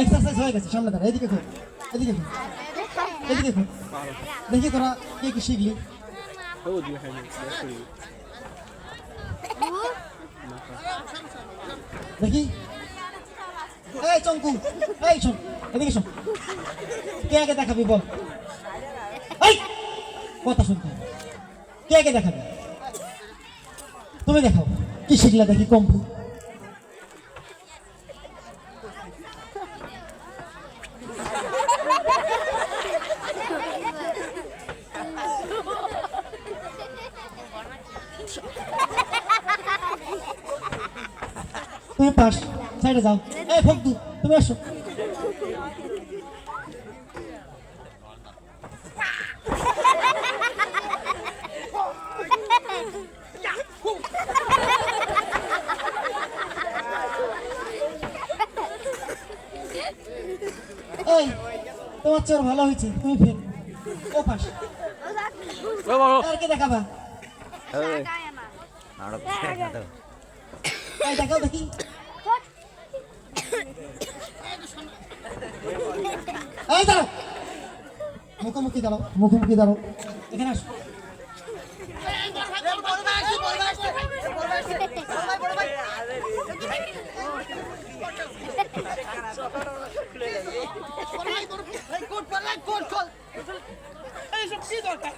Exercise হয়ে গেছে, সামনে দাঁড়া, এদিকে ঘুর এদিকে ঘুর এদিকে ঘুর। দেখি তোরা কে কি শিখলি। দেখি। এই চঙ্কু, এই শোন, এদিকে শোন। কে আগে দেখাবি বল। এই, কথা শুনতে। কে আগে দেখাবি। তুমি দেখাও, কি শিখলা দেখি কম্পু তুমি পাস সাইডে যাও। এই ফকদু তুমি আসো। এই তোমার চোর ভালো হয়েছে তুমি ফেল ও পাস। আর কে দেখাবা? দেখাও দেখি এই দাঁড়াও মুখোমুখি দাঁড়াও মুখোমুখি দাঁড়াও। এখানে আসো। এইসব কি দরকার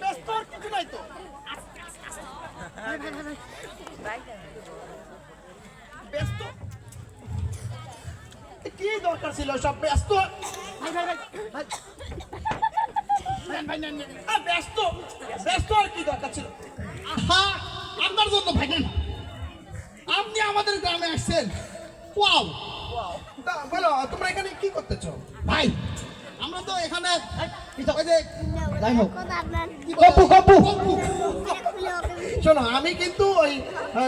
ব্যস্ত আর কিছু নাই তো ব্যস্ত। কি দরকার ছিল সব ব্যস্ত? ব্যস্ত। ব্যস্ত আর কি দরকার ছিল? আহা আপনার জন্য আপনি আমাদের গ্রামে আসছেন। ওয়াও। বলো তোমরা এখানে কি করতেছো? ভাই আমরা তো এখানে যাই হোক। শোনো আমি কিন্তু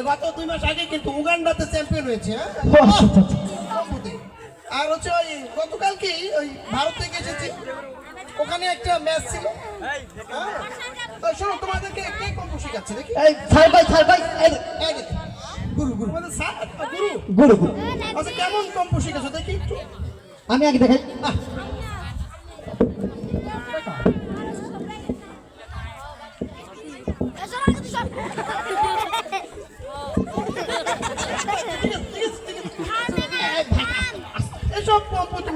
গত দুই মাস আগে কিন্তু উগান্ডাতে চ্যাম্পিয়ন হয়েছে হ্যাঁ। আর হচ্ছে ওই গতকাল কি ওই ভারত থেকে এসেছি ওখানে একটা ম্যাচ ছিল। হ্যাঁ। শোনো তোমাদেরকে কে কম্পু শেখাচ্ছে দেখি? এই ছাড় ভাই ছাড় ভাই এই গুরু গুরু। স্যার গুরু। গুরু গুরু। আচ্ছা কেমন কম্পু শিখেছো দেখি একটু। আমি আগে দেখাই।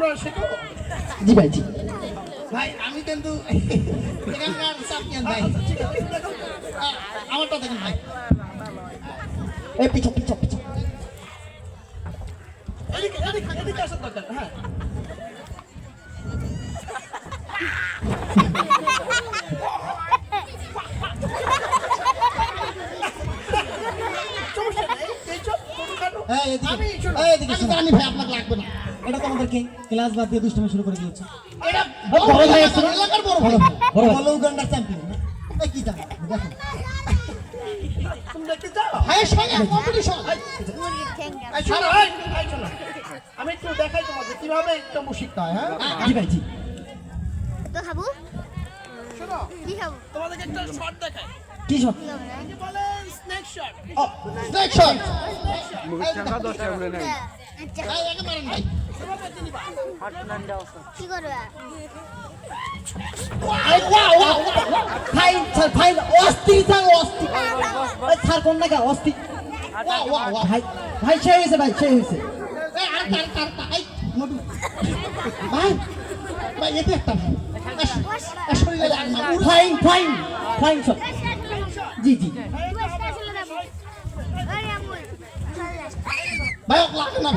তোমরা শেখো জি ভাই জি। ভাই আমি কিন্তু আমারটা দেখেন ভাই। এই পিছা পিছা পিছা এদিকে এদিকে এদিকে আসার দরকার হ্যাঁ সমস্যা নেই এইসব ছোটখাটো এই এদিকে আমি শোনো, এই এদিকে আমি শোনো। জানি ভাই আপনাকে লাগবে না। এটা তো আমাদেরকে ক্লাস বাদ দিয়ে দুষ্টমি শুরু করে দিয়েছে। এটা বড় ভাই এলাকার বড় ভাই। বড় ভাই। উগান্ডার চ্যাম্পিয়ন এই কি জানো? দেখো। হ্যাঁ। আমি একটু দেখাই তোমাদের কীভাবে শিখতে হয় হ্যাঁ? জি ভাই জি। তো খাব? শোনো কি খাব? তোমাদেরকে একটা শট দেখাই। কি বলে স্নেক শট ও স্নেক শট আচ্ছা এই একেবারে নাই কি করবে আরে ওয়া ওয়া ফাইন স্যার ফাইন অস্থির স্যার অস্থির এই স্যার কোন ওয়া ওয়া ভাই ভাই সে হয়েছে ভাই সে হয়েছে ভাই ভাই এতে একটা ভাই না ফাইন ফাইন ফাইন শট জি জি ভাই, ওক লাগে না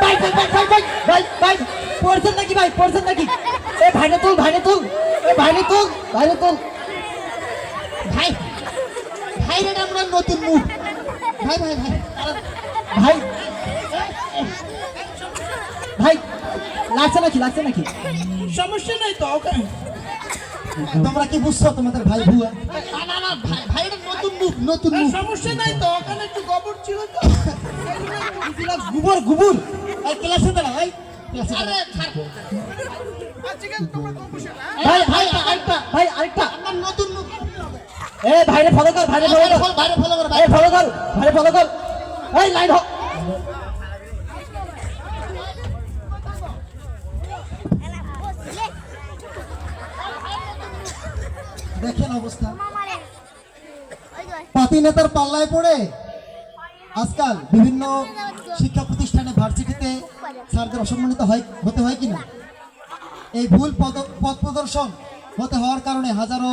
ভাই ভাই ভাই ভাই ভাই ভাই ভাই, পড়ছেন নাকি ভাই, পড়ছেন নাকি? এ ভাইনে তুল ভাইনে তুল, এ ভাইনে তুল ভাইনে তুল। ভাই ভাই রে আমরা নতুন মুখ। ভাই ভাই ভাই ভাই ভাই লাগছে নাকি লাগছে নাকি? সমস্যা নাই তো ওকে। তোমরা কি বুঝছ তোমাদের ভাই ভুয়া? না না না ভাই ভাই নতুন মুখ নতুন মুখ। সমস্যা নাই তো ওখানে একটু গোবর ছিল তো। ক্লাস গুবর। এই ক্লাসে দাঁড়া আরে না। ভাই ভাই আরেকটা ভাই আরেকটা। আমার নতুন এ ভাইরে ফলো কর ভাইরে ফলো কর। বাইরে ফলো করে এই ফলো কর ভাইরে ফলো কর। এই লাইন হ। দেখেন অবস্থা। পাতি নেতার পাল্লায় পড়ে আজকাল বিভিন্ন শিক্ষা প্রতিষ্ঠানে ভার্সিটিতে স্যারদের অসম্মানিত হয় হতে হয় কিনা? এই ভুল পদ পথ প্রদর্শন হতে হওয়ার কারণে হাজারো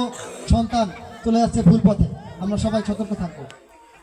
সন্তান চলে যাচ্ছে ভুল পথে আমরা সবাই সতর্ক থাকব।